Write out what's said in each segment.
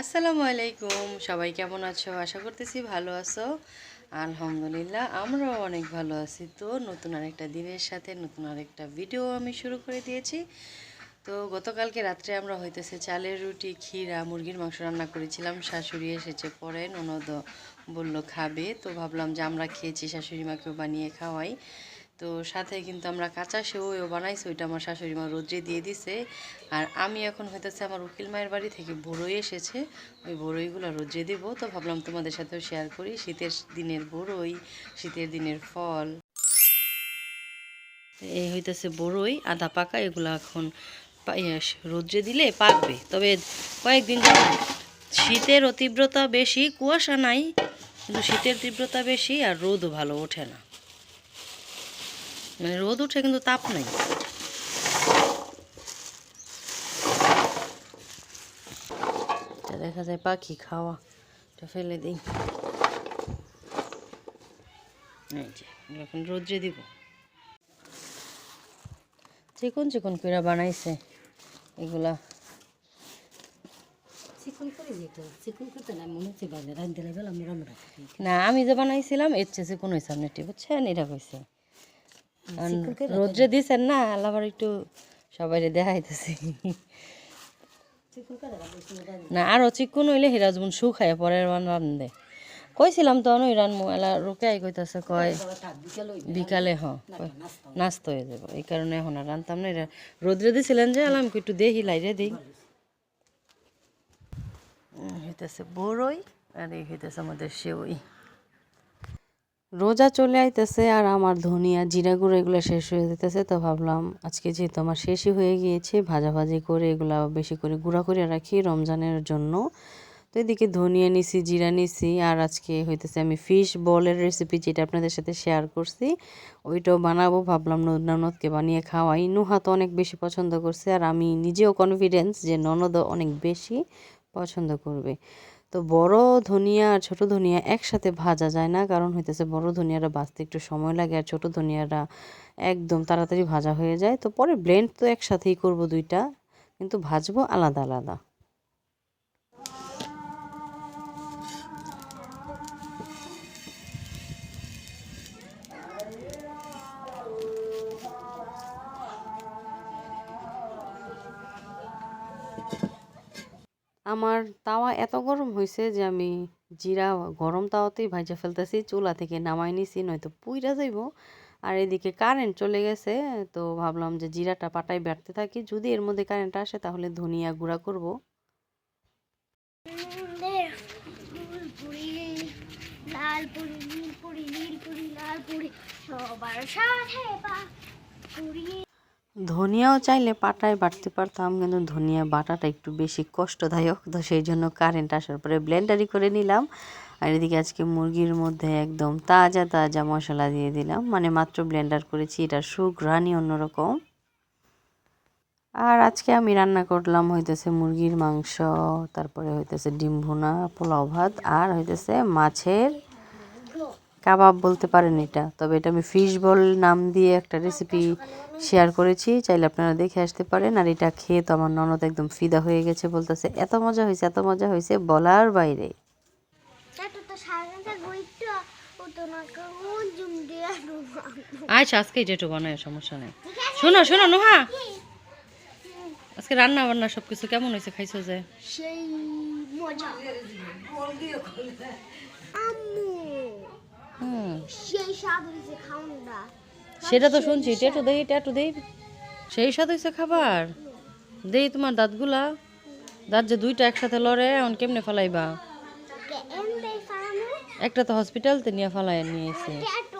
আসসালামু আলাইকুম। সবাই কেমন আছো? আশা করতেছি ভালো আছো। আলহামদুলিল্লাহ, আমরাও অনেক ভালো আছি। তো নতুন আরেকটা দিনের সাথে নতুন আরেকটা ভিডিও আমি শুরু করে দিয়েছি। তো গতকালকে রাত্রে আমরা হইতেছে চালের রুটি, ক্ষীরা, মুরগির মাংস রান্না করেছিলাম। শাশুড়ি এসেছে পরে ননদ বলল খাবে। তো ভাবলাম যে আমরা খেয়েছি, শাশুড়ি মাকেও বানিয়ে খাওয়াই। তো সাথে কিন্তু আমরা কাঁচা সেওও বানাইছি ওইটা আমার শাশুড়ি মা রোদ্রে দিয়ে দিছে। আর আমি এখন হইতেছে আমার উকিল মায়ের বাড়ি থেকে বড়ই এসেছে ওই বড়ইগুলো রোদ্রে দেব। তো ভাবলাম তোমাদের সাথেও শেয়ার করি শীতের দিনের বড়ই শীতের দিনের ফল। এই হইতেছে বড়ই আদা পাকা এগুলো এখন ইয়ে, রোদ্রে দিলে পাকবে। তবে কয়েকদিন শীতের তীব্রতা বেশি কুয়াশা নাই কিন্তু শীতের তীব্রতা বেশি আর রোদও ভালো ওঠে না। মানে রোদ উঠে কিন্তু তাপ নেই। এটা দেখা যায় পাখি খাওয়া। এটা ফেলে দিই। যে এখন রোদ্রে দিব। চিকন চিকন করে বানাইছে এগুলা। চিকন করে চিকন করতে না মনে হচ্ছে বাজে দিলে গেলাম নরম রাখি। না আমি যে বানাইছিলাম এর চেয়ে চিকন হয়েছে আপনারটি বুঝছেন এটা কইছে। রোদ্রে দিছেন না আবার একটু সবাই দেখাইতেছি। না আরও চিকুন হইলে হিরা যেমন শুকায় পরের বার রান্ধে কইছিলাম তো ওই রানমু এলা রোকে কইতাছে কয় বিকেল হ কয়, নাস্তা হয়ে যাব এই কারণে এখন আর রানতাম না রোদ্রে দিছিলেন যে আলাম একটু দেখি লাইরে দিই। হইতেছে বড়ই আর এই হইতেছে আমাদের সেওই। রোজা চলে আইতেছে আর আমার ধনিয়া জিরা গুঁড়ো এগুলো শেষ হয়ে যেতেছে, তো ভাবলাম আজকে যেহেতু আমার শেষই হয়ে গিয়েছে, ভাজাভাজি করে এগুলা বেশি করে গুঁড়া করে রাখি রমজানের জন্য। তো এদিকে ধনিয়া নিছি, জিরা নিছি আর আজকে হইতেছে আমি ফিশ বলের রেসিপি যেটা আপনাদের সাথে শেয়ার করছি, ওইটাও বানাবো ভাবলাম নদ ননদকে বানিয়ে খাওয়াই। নুহা তো অনেক বেশি পছন্দ করছে আর আমি নিজেও কনফিডেন্স যে ননদও অনেক বেশি পছন্দ করবে। তো বড় ধনিয়া আর ছোট ধনিয়া একসাথে ভাজা যায় না। কারণ হইতেছে বড় ধনিয়াটা ভাজতে একটু সময় লাগে আর ছোট ধনিয়াটা একদম তাড়াতাড়ি ভাজা হয়ে যায়। তো পরে ব্লেন্ড তো একসাথেই করব দুইটা, কিন্তু ভাজবো আলাদা আলাদা। আমার তাওয়া এত গরম হয়েছে যে আমি জিরা গরম তাওয়াতেই ভাজা ফেলতেছি, চুলা থেকে নামাই নিছি, নয়তো পুইরা যাইব। আর এদিকে কারেন্ট চলে গেছে, তো ভাবলাম যে জিরাটা পাটায় বাড়তে থাকি। যদি এর মধ্যে কারেন্ট আসে তাহলে ধনিয়া গুঁড়া করব। নীল নীল লাল সবার সাথে ধনিয়াও চাইলে পাটায় বাটতে পারতাম, কিন্তু ধনিয়া বাটাটা একটু বেশি কষ্টদায়ক। তো সেই জন্য কারেন্ট আসার পরে ব্লেন্ডারি করে নিলাম। আর এদিকে আজকে মুরগির মধ্যে একদম তাজা তাজা মশলা দিয়ে দিলাম। মানে মাত্র ব্লেন্ডার করেছি এটার সুঘ্রাণই অন্যরকম। আর আজকে আমি রান্না করলাম হইতেছে মুরগির মাংস, তারপরে হইতেছে ডিম ভুনা, পোলাও ভাত, আর হইতেছে মাছের কাবাব বলতে পারেন এটা। তবে এটা আমি ফিশ বল নাম দিয়ে একটা রেসিপি শেয়ার করেছি চাইলে আপনারা দেখে আসতে পারেন। আর এটা খেয়ে তো আমার ননদ একদম ফিদা হয়ে গেছে বলতেছে এত মজা হয়েছে এত মজা হয়েছে বলার বাইরে। আচ্ছা আজকে এটা একটু বানায় সমস্যা নেই। শোনো শোনো নোহা! আজকে রান্না বান্না সব কিছু কেমন হয়েছে খাইছো যে? সেই মজা। আম্মু। হুম। সেই স্বাদ হয়েছে খাউনটা সেটা তো শুনছি ট্যাটু দেই ট্যাটু দেই। সেই সাথে হয়েছে খাবার। দেই তোমার দাঁতগুলা। দাঁত যে দুইটা একসাথে লড়ে এখন কেমনে ফালাইবা? একটা তো হসপিটালতে নিয়ে ফালাই নিয়েছে। ট্যাটু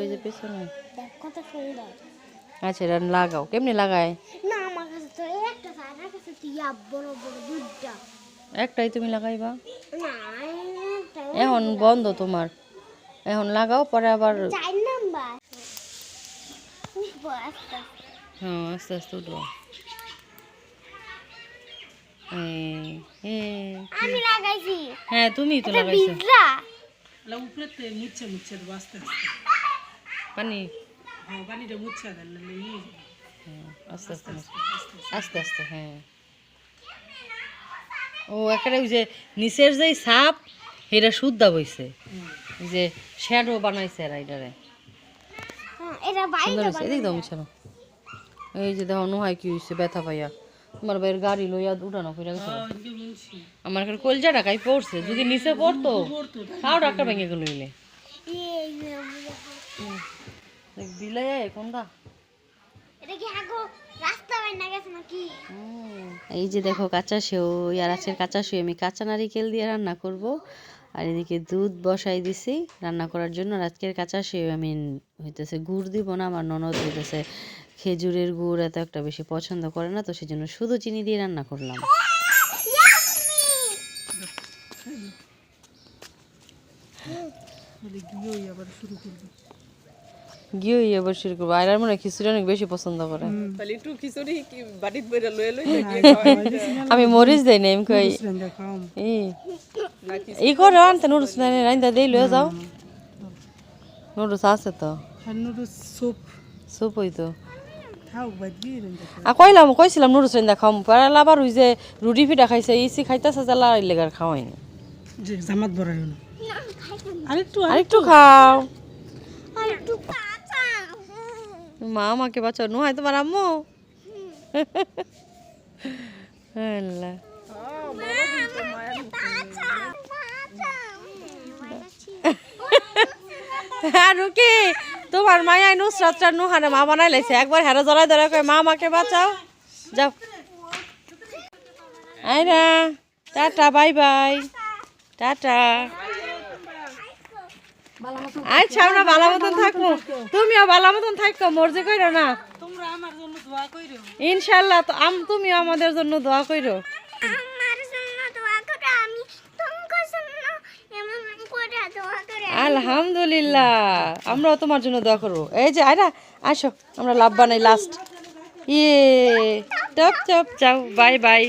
ওই যে পেছনে। কত সুন্দর। আচ্ছা এটা লাগাও। কেমনে লাগায়? না আমার কাছে তো একটা সাইডের কাছে তো ইয়া বড় বড় দুধটা একটাই তুমি লাগাইবা? না এখন বন্ধ তোমার। এখন লাগাও পরে আবার। হ্যাঁ আস্তে আস্তে উঠবো। আমি লাগাইছি। হ্যাঁ তুমি তো লাগাইছো। বিজলা উপরে মুচ্ছে মুচ্ছে দেবো আস্তে আস্তে। পানি? হ্যাঁ পানিটা দেন হ্যাঁ, আস্তে আস্তে আস্তে আস্তে হ্যাঁ। ও একটা ওই যে নিচের যেই সাপ এটা শুদ্ধা বইছে। যে শ্যাডো বানাইছে এরা এটারে। হ্যাঁ, এটা বাইরে সুন্দর হয়েছে এদিক দাও মিছানো। এই যে দেখো নোহাই কি হয়েছে ব্যথা পাইয়া। তোমার ভাইয়ের গাড়ি লইয়া উঠানো করে গেছে। আমার এখানে কলজা টাকাই পড়ছে যদি নিচে পড়তো তাও ডাক্তার ভেঙে গেল ইলে এই যে কোনটা? এটা কি আগো রাস্তা বাইনা গেছে নাকি? এই যে দেখো কাঁচা সেও আর আজকের কাঁচা সেও আমি কাঁচা নারিকেল দিয়ে রান্না করব। আর এদিকে দুধ বসাই দিছি রান্না করার জন্য। আর আজকের কাঁচা সেও আমি হইতেছে গুড় দিব না আমার ননদ হইতেছে খেজুরের গুড় এত একটা বেশি পছন্দ করে না তো সেজন্য শুধু চিনি দিয়ে রান্না করলাম। গিয়েই আবার শুরু করব। এবার শুরু করব। আয়রার মনে হয় খিচুড়ি অনেক বেশি পছন্দ করে। আমি মরিচ দেই না আমি কই ই করে আনতে নুডলস না রাইন্দা দেই লয়ে যাও। নুডলস আছে তো। আর নুডলস স্যুপ কইলাম কইছিলাম নুডলস রাইন্দা খাম পারাল আবার ওই যে রুটি ফিটা খাইছে ইসি খাইতাছে জ্বালা লেগার খাওয়াই না জামাত বড়াই না আরেকটু আরেকটু খাও। আর একটু কাঁচা মা আমাকে বাঁচাও নো হয় তোমার আম্মু। আল্লাহ। হ্যাঁ রুকি তোমার মায়াই নুসরাতটা নুহানে মা বানাই লাইছে। একবার হেরা জড়াই ধরে কয় মা আমাকে বাঁচাও। যাও। আইরা টাটা বাই বাই। টাটা। আচ্ছা আমরা ভালো মতন থাকব তুমিও ভালো মতন থাকো মর্জি কইরো না। তোমরা আমার জন্য দোয়া কইরো। ইনশাল্লাহ তো আম তুমিও আমাদের জন্য দোয়া কইরো আমার জন্য দোয়া করে আমি তোমার জন্য এমন করে দোয়া করে আলহামদুলিল্লাহ। আমরাও তোমার জন্য দোয়া করব। এই যে আয় না আসো, আমরা লাভ বানাই লাস্ট ইয়ে টপ চপ যাও বাই বাই